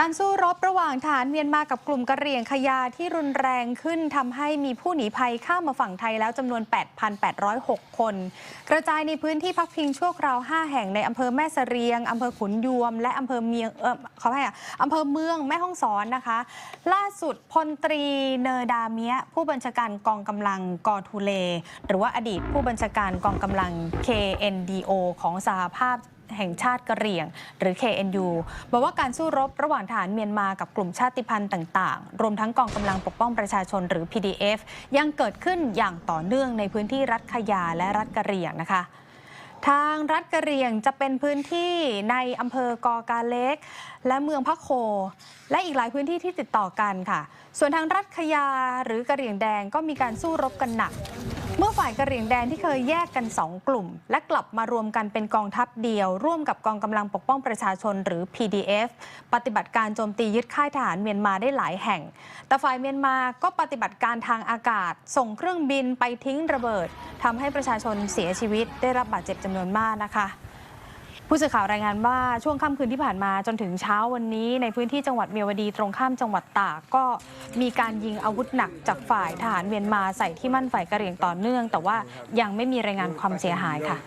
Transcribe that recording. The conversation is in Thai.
การสู้รบระหว่างฐานเมียนมากับกลุ่มกะเหรี่ยงขยาที่รุนแรงขึ้นทำให้มีผู้หนีภัยข้ามมาฝั่งไทยแล้วจำนวน 8,806 คน กระจายในพื้นที่พักพิงชั่วคราว 5 แห่งในอำเภอแม่เสรียงอำเภอขุนยวม และอำเภอเมียงเออขอให้อะอำเภอเมืองแม่ฮ่องสอนนะคะ ล่าสุดพลตรีเนอร์ดาเมียผู้บัญชาการกองกำลังกอทูเล หรือว่าอดีตผู้บัญชาการกองกำลัง KNDO ของสหภาพ แห่งชาติกะเหรี่ยง หรือ KNU บอกว่าการสู้รบระหว่างฐานเมียนมากับกลุ่มชาติพันธุ์ต่างๆ รวมทั้งกองกำลังปกป้องประชาชนหรือ PDF ยังเกิดขึ้นอย่างต่อเนื่องในพื้นที่รัฐขยาและรัฐกะเหรี่ยงนะคะทางรัฐกะเหรี่ยงจะเป็นพื้นที่ในอำเภอกอกาเล็ก และเมืองพะโค และอีกหลายพื้นที่ที่ติดต่อกันค่ะ ส่วนทางรัฐขยาหรือกะเหรี่ยงแดงก็มีการสู้รบกันหนัก เมื่อฝ่ายกระเหรี่ยงแดงที่เคยแยกกัน 2 กลุ่ม และกลับมารวมกันเป็นกองทัพเดียว ร่วมกับกองกำลังปกป้องประชาชนหรือ PDF ปฏิบัติการโจมตียึดค่ายทหารเมียนมาได้หลายแห่ง แต่ฝ่ายเมียนมาก็ปฏิบัติการทางอากาศ ส่งเครื่องบินไปทิ้งระเบิดทำให้ประชาชนเสียชีวิตได้รับบาดเจ็บจำนวนมากนะคะ ผู้สื่อข่าวรายงานว่าช่วงค่ำคืนที่ผ่านมาจนถึงเช้าวันนี้ ในพื้นที่จังหวัดเมียวดีตรงข้ามจังหวัดตากก็มีการยิงอาวุธหนักจากฝ่ายทหารเมียนมาใส่ที่มั่นฝ่ายกะเหรี่ยงต่อเนื่อง แต่ว่ายังไม่มีรายงานความเสียหายค่ะ